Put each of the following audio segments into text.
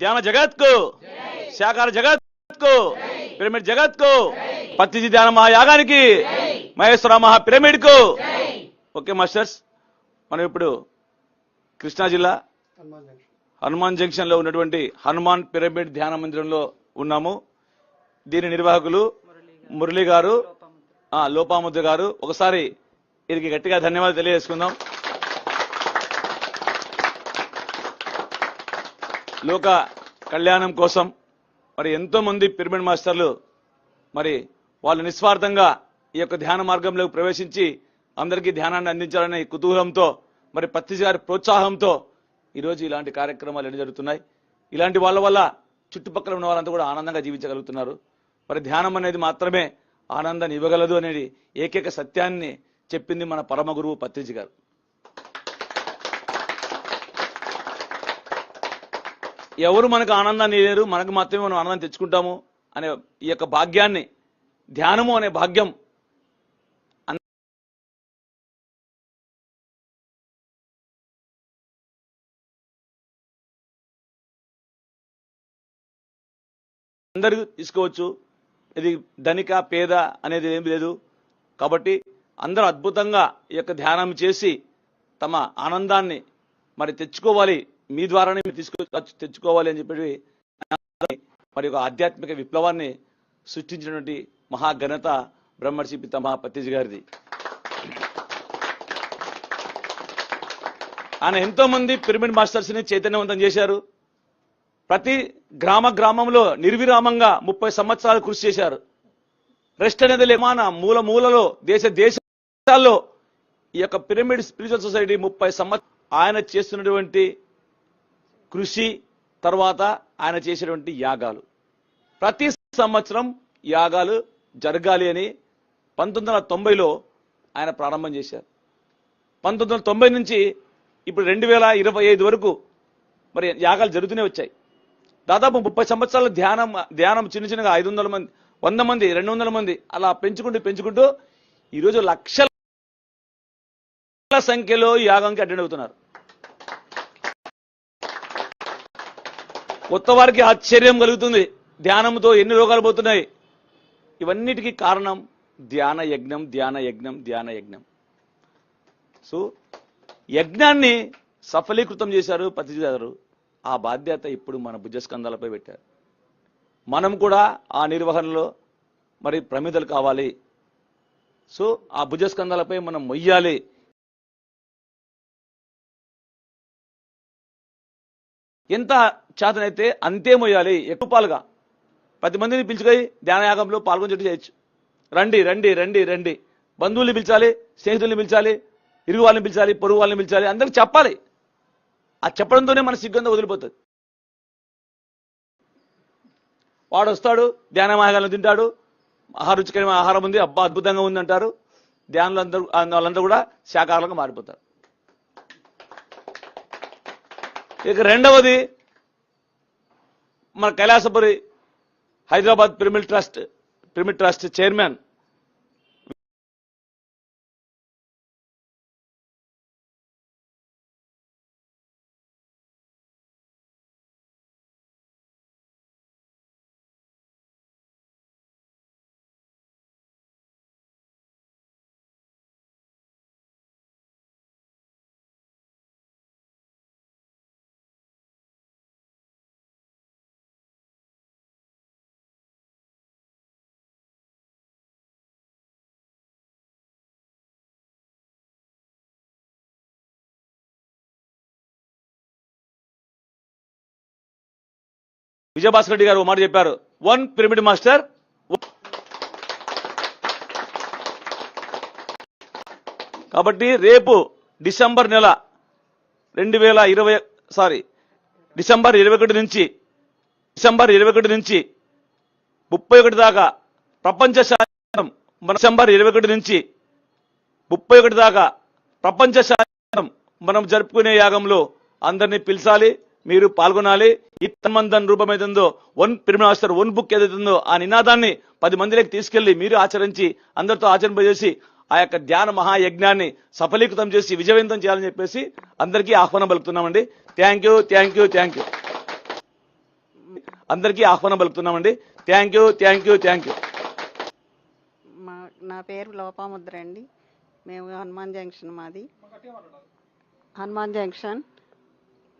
ధ్యాన జగత్కు శాఖార శాకార జగత్ పిరమిడ్ జగత్కు పత్తిజీ ధ్యాన మహాయాగానికి మహేశ్వర మహా పిరమిడ్కు ఓకే మాస్టర్స్ మనం ఇప్పుడు కృష్ణా జిల్లా హనుమాన్ జంక్షన్లో ఉన్నటువంటి హనుమాన్ పిరమిడ్ ధ్యాన మందిరంలో ఉన్నాము. దీని నిర్వాహకులు మురళి గారు లోపాముద్ర గారు. ఒకసారి వీరికి గట్టిగా ధన్యవాదాలు తెలియజేసుకుందాం. లోక కళ్యాణం కోసం మరి ఎంతోమంది పిరమిడ్ మాస్టర్లు మరి వాళ్ళు నిస్వార్థంగా ఈ యొక్క ధ్యాన మార్గంలోకి ప్రవేశించి అందరికీ ధ్యానాన్ని అందించాలనే కుతూహలంతో మరి పత్తి గారి ప్రోత్సాహంతో ఈరోజు ఇలాంటి కార్యక్రమాలు ఎన్ని జరుగుతున్నాయి. ఇలాంటి వాళ్ళ వల్ల చుట్టుపక్కల ఉన్న వాళ్ళంతా కూడా ఆనందంగా జీవించగలుగుతున్నారు. మరి ధ్యానం అనేది మాత్రమే ఆనందాన్ని ఇవ్వగలదు అనేది ఏకైక సత్యాన్ని చెప్పింది మన పరమ గురువు గారు ఎవరు మనకు ఆనందాన్ని లేరు మనకు మాత్రమే మనం ఆనందం తెచ్చుకుంటాము అనే ఈ యొక్క భాగ్యాన్ని ధ్యానము అనే భాగ్యం అందరూ తీసుకోవచ్చు. ఇది ధనిక పేద అనేది ఏం లేదు. కాబట్టి అందరూ అద్భుతంగా ఈ యొక్క ధ్యానం చేసి తమ ఆనందాన్ని మరి తెచ్చుకోవాలి. మీ ద్వారానే మీరు తీసుకో తెచ్చుకోవాలి అని చెప్పి మరి ఒక ఆధ్యాత్మిక విప్లవాన్ని సృష్టించినటువంటి మహాఘనత బ్రహ్మర్షి పితామహ పత్తిజ్ గారిది. ఆయన ఎంతో మంది పిరమిడ్ మాస్టర్స్ని చైతన్యవంతం చేశారు. ప్రతి గ్రామ గ్రామంలో నిర్విరామంగా ముప్పై సంవత్సరాలు కృషి చేశారు. రెస్ట్ అనేది లేమాన మూల మూలలో దేశ దేశాల్లో ఈ యొక్క పిరమిడ్ స్పిరిచువల్ సొసైటీ ముప్పై సంవత్సరాలు ఆయన చేస్తున్నటువంటి కృషి తర్వాత ఆయన చేసేటువంటి యాగాలు. ప్రతి సంవత్సరం యాగాలు జరగాలి అని పంతొమ్మిది వందల తొంభైలో ఆయన ప్రారంభం చేశారు. పంతొమ్మిది వందల తొంభై నుంచి ఇప్పుడు రెండు వేల ఇరవై ఐదు వరకు మరి యాగాలు జరుగుతూనే వచ్చాయి. దాదాపు ముప్పై సంవత్సరాల ధ్యానం ధ్యానం చిన్న చిన్నగా ఐదు వందల మంది వంద మంది రెండు వందల మంది అలా పెంచుకుంటూ పెంచుకుంటూ ఈరోజు లక్షల సంఖ్యలో యాగంకి అటెండ్ అవుతున్నారు. కొత్త వారికి ఆశ్చర్యం కలుగుతుంది. ధ్యానంతో ఎన్ని రోగాలు పోతున్నాయి? ఇవన్నిటికీ కారణం ధ్యాన యజ్ఞం ధ్యాన యజ్ఞం ధ్యాన యజ్ఞం. సో యజ్ఞాన్ని సఫలీకృతం చేశారు పతిజీ ఆ బాధ్యత ఇప్పుడు మన భుజస్కంధాలపై పెట్టారు. మనం కూడా ఆ నిర్వహణలో మరి ప్రమిదలు కావాలి. సో ఆ భుజస్కంధాలపై మనం మొయ్యాలి. ఎంత చేతనైతే అంతే మొయ్యాలి. ఎక్కువ పాలుగా. పది మందిని పిలుచుకొని ధ్యానయాగంలో పాల్గొని చేయొచ్చు. రండి రండి రండి రండి. బంధువుల్ని పిలిచాలి స్నేహితుల్ని పిలిచాలి ఇరుగు వాళ్ళని పిలిచాలి పొరుగు వాళ్ళని పిలిచాలి అందరికి చెప్పాలి. ఆ చెప్పడంతోనే మన సిగ్గంతా వదిలిపోతుంది. వాడు వస్తాడు ధ్యానమాయాలను తింటాడు. ఆహార రుచికరమైన ఆహారం ఉంది అబ్బా అద్భుతంగా ఉంది అంటారు ధ్యానులు అందరూ వాళ్ళందరూ కూడా శాకాహారంగా మారిపోతారు. ఇక రెండవది మన Kailasapuri Hyderabad pyramid trust pyramid trust chairman Vijayabhaskar Reddy garu మాట చెప్పారు. వన్ పిరమిడ్ మాస్టర్ కాబట్టి రేపు డిసెంబర్ నెల రెండు వేల ఇరవై సారీ డిసెంబర్ ఇరవై ఒకటి నుంచి డిసెంబర్ ఇరవై ఒకటి నుంచి ముప్పై ఒకటి దాకా ప్రపంచ శాతం మన డిసెంబర్ ఇరవై ఒకటి నుంచి ముప్పై ఒకటి దాకా ప్రపంచ శాతం మనం జరుపుకునే యాగంలో అందరినీ పిలిచాలి. మీరు పాల్గొనాలి. ఈ తన్మందన్ రూపం ఏదైందో వన్ పిరిమినాస్టర్ వన్ బుక్ ఏదైతుందో ఆ నినాదాన్ని పది మందిలోకి తీసుకెళ్ళి మీరు ఆచరించి అందరితో ఆచరింపజేసి ఆ యొక్క ధ్యాన మహాయజ్ఞాన్ని సఫలీకృతం చేసి విజయవంతం చేయాలని చెప్పేసి అందరికీ ఆహ్వానం పలుకుతున్నామండి. Thank you thank you thank you అందరికీ ఆహ్వానం పలుకుతున్నామండి. Thank you thank you thank you మా నా పేరు లోపాముద్ర అండి. మేము హనుమాన్ జంక్షన్ మాది. హనుమాన్ జంక్షన్.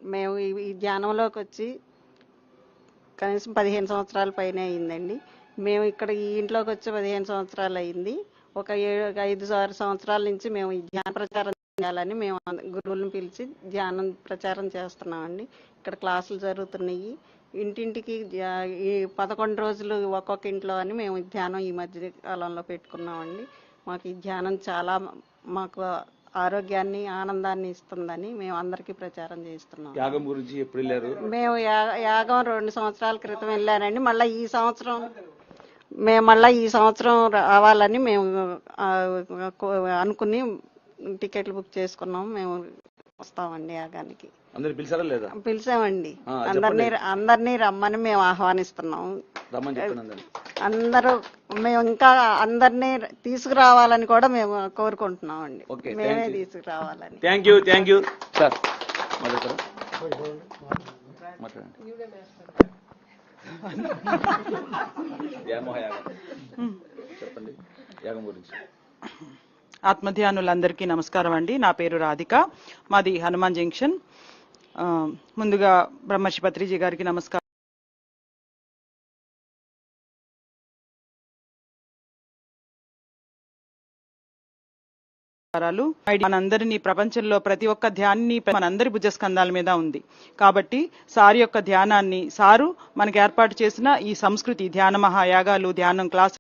మేము ఈ- ధ్యానంలోకి వచ్చి కనీసం పదిహేను సంవత్సరాల పైన అయిందండి. మేము ఇక్కడ ఈ ఇంట్లోకి వచ్చి పదిహేను సంవత్సరాలు అయింది. ఒక ఏడు ఐదు ఆరు సంవత్సరాల నుంచి మేము ఈ ధ్యాన ప్రచారం చేయాలని మేము గురువులను పిలిచి ధ్యానం ప్రచారం చేస్తున్నామండి. ఇక్కడ క్లాసులు జరుగుతున్నాయి. ఇంటింటికి ఈ పదకొండు రోజులు ఒక్కొక్క ఇంట్లో అని మేము ధ్యానం ఈ మధ్య కాలంలో పెట్టుకున్నామండి. మాకు ఈ ధ్యానం చాలా మాకు ఆరోగ్యాన్ని ఆనందాన్ని ఇస్తుందని మేము అందరికీ ప్రచారం చేస్తున్నాం యాగం గురించి ఎప్పుడు వెళ్ళారు? మేము యా- యాగం రెండు సంవత్సరాల క్రితం వెళ్ళానండి. మళ్ళీ ఈ సంవత్సరం మేము మళ్ళీ ఈ సంవత్సరం రావాలని మేము ఆ, కో- అనుకుని టికెట్లు బుక్ చేసుకున్నాం. మేము వస్తామండి యాగానికి. అందరు పిలిచారా లేదా? పిలిచామండి. ఆ, అందరినీ అందరినీ రమ్మని మేము ఆహ్వానిస్తున్నాం. రమ్మని చెప్పండి అందరినీ. అందరూ మేము ఇంకా అందరినీ తీసుకురావాలని కూడా మేము కోరుకుంటున్నామండి. Thank మేమే you. తీసుకురావాలని. Thank you thank you sir మాట్లాడతారా మాట్లాడండి యాగం యాగం. చెప్పండి యాగం గురించి. ఆత్మధ్యానులందరికీ నమస్కారం అండి. నా పేరు రాధిక. మాది హనుమాన్ జంక్షన్. ఆ, ముందుగా బ్రహ్మర్షి పత్రిజీ గారికి నమస్కారం. నమస్కారాలు. మనందరినీ ప్రపంచంలో ప్రతి ఒక్క ధ్యాన్ని మనందరి భుజస్కంధాల మీద ఉంది కాబట్టి సారి యొక్క ధ్యానాన్ని సారు మనకు ఏర్పాటు చేసిన ఈ సంస్కృతి ధ్యాన మహాయాగాలు ధ్యానం క్లాస్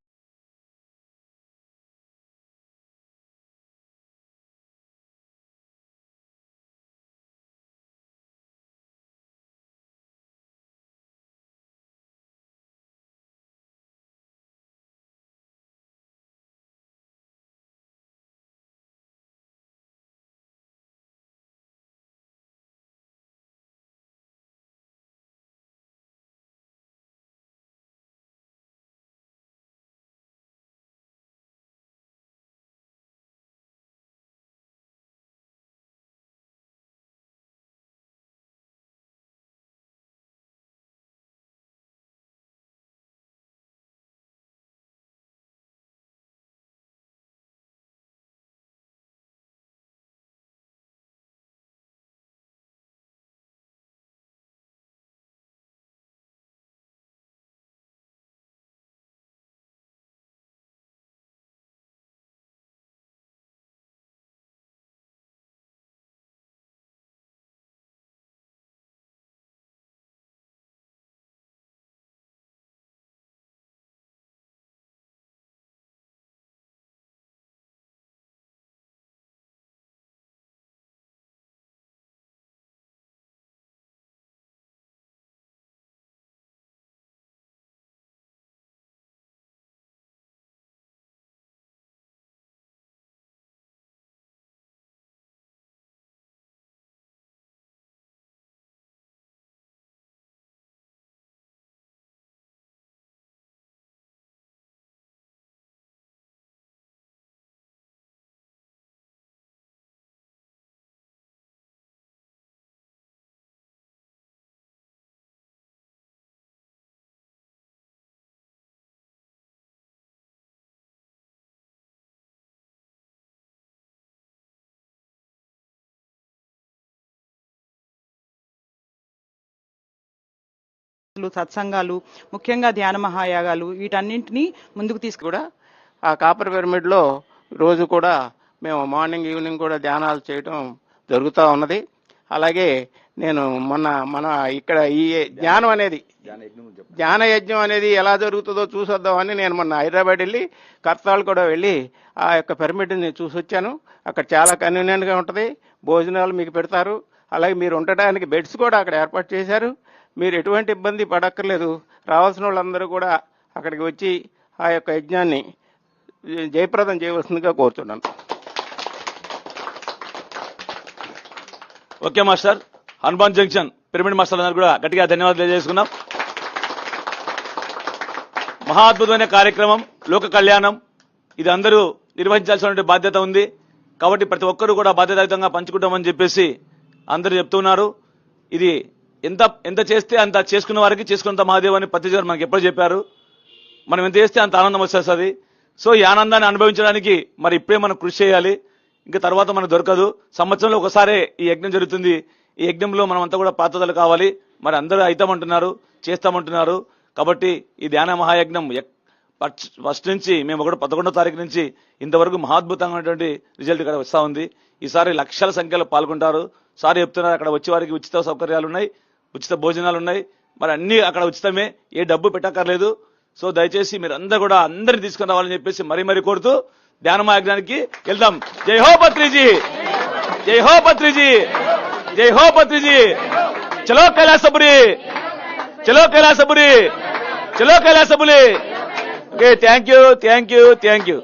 సత్సంగాలు ముఖ్యంగా ధ్యాన మహాయాగాలు వీటన్నింటినీ ముందుకు తీసుకు కూడా ఆ కాపర్ పిరమిడ్లో రోజు కూడా మేము మార్నింగ్ ఈవినింగ్ కూడా ధ్యానాలు చేయడం జరుగుతూ ఉన్నది. అలాగే నేను మొన్న మన ఇక్కడ ఈ జ్ఞానం అనేది ధ్యాన యజ్ఞం అనేది ఎలా జరుగుతుందో చూసొద్దామని నేను మొన్న హైదరాబాద్ వెళ్ళి కర్తాలు కూడా వెళ్ళి ఆ యొక్క పిరమిడ్ని చూసి వచ్చాను. అక్కడ చాలా కన్వీనియంట్గా ఉంటుంది. భోజనాలు మీకు పెడతారు. అలాగే మీరు ఉండటానికి బెడ్స్ కూడా అక్కడ ఏర్పాటు చేశారు. మీరు ఎటువంటి ఇబ్బంది పడక్కర్లేదు. రావాల్సిన వాళ్ళందరూ కూడా అక్కడికి వచ్చి ఆ యొక్క యజ్ఞాన్ని జయప్రదం చేయవలసిందిగా కోరుతున్నాను. Okay master. Hanuman junction pyramid master అందరూ కూడా గట్టిగా ధన్యవాదాలు తెలియజేసుకున్నాం. మహా అద్భుతమైన కార్యక్రమం లోక కళ్యాణం. ఇది అందరూ నిర్వహించాల్సిన బాధ్యత ఉంది. కాబట్టి ప్రతి ఒక్కరూ కూడా బాధ్యతాయుతంగా పంచుకుంటామని చెప్పేసి అందరూ చెప్తున్నారు. ఇది ఎంత ఎంత చేస్తే అంత చేసుకున్న వారికి చేసుకున్నంత మహాదేవ్ అని పత్తి గారు మనకి ఎప్పుడు చెప్పారు? మనం ఎంత చేస్తే అంత ఆనందం వచ్చేస్తుంది సో ఈ ఆనందాన్ని అనుభవించడానికి మరి ఇప్పుడే మనం కృషి చేయాలి. ఇంకా తర్వాత మనకు దొరకదు. సంవత్సరంలో ఒకసారే ఈ యజ్ఞం జరుగుతుంది. ఈ యజ్ఞంలో మనం అంతా కూడా పాత్రలు కావాలి. మరి అందరూ అవుతామంటున్నారు చేస్తామంటున్నారు. కాబట్టి ఈ ధ్యాన మహాయజ్ఞం ఫస్ట్ ఫస్ట్ నుంచి మేము ఒకటి పదకొండో తారీఖు నుంచి ఇంతవరకు మహాద్భుతమైనటువంటి రిజల్ట్ ఇక్కడ వస్తూ ఉంది. ఈసారి లక్షల సంఖ్యలో పాల్గొంటారు. సార్ చెప్తున్నారు అక్కడ వచ్చే వారికి ఉచిత సౌకర్యాలు ఉన్నాయి. ఉచిత భోజనాలు ఉన్నాయి మరి అన్ని అక్కడ ఉచితమే. ఏ డబ్బు పెట్టక్కర్లేదు. సో దయచేసి మీరు అందరు కూడా అందరిని తీసుకుని రావాలని చెప్పేసి మరీ మరీ కోరుతూ ధ్యానమాయజ్ఞానికి వెళ్దాం. జై హో పత్రిజీ! జై హో పత్రిజీ! జై హో పత్రిజీ! చలో కైలాసపురి! చలో కైలాసపురి! చలో Kailasapuri! Okay thank you thank you thank you.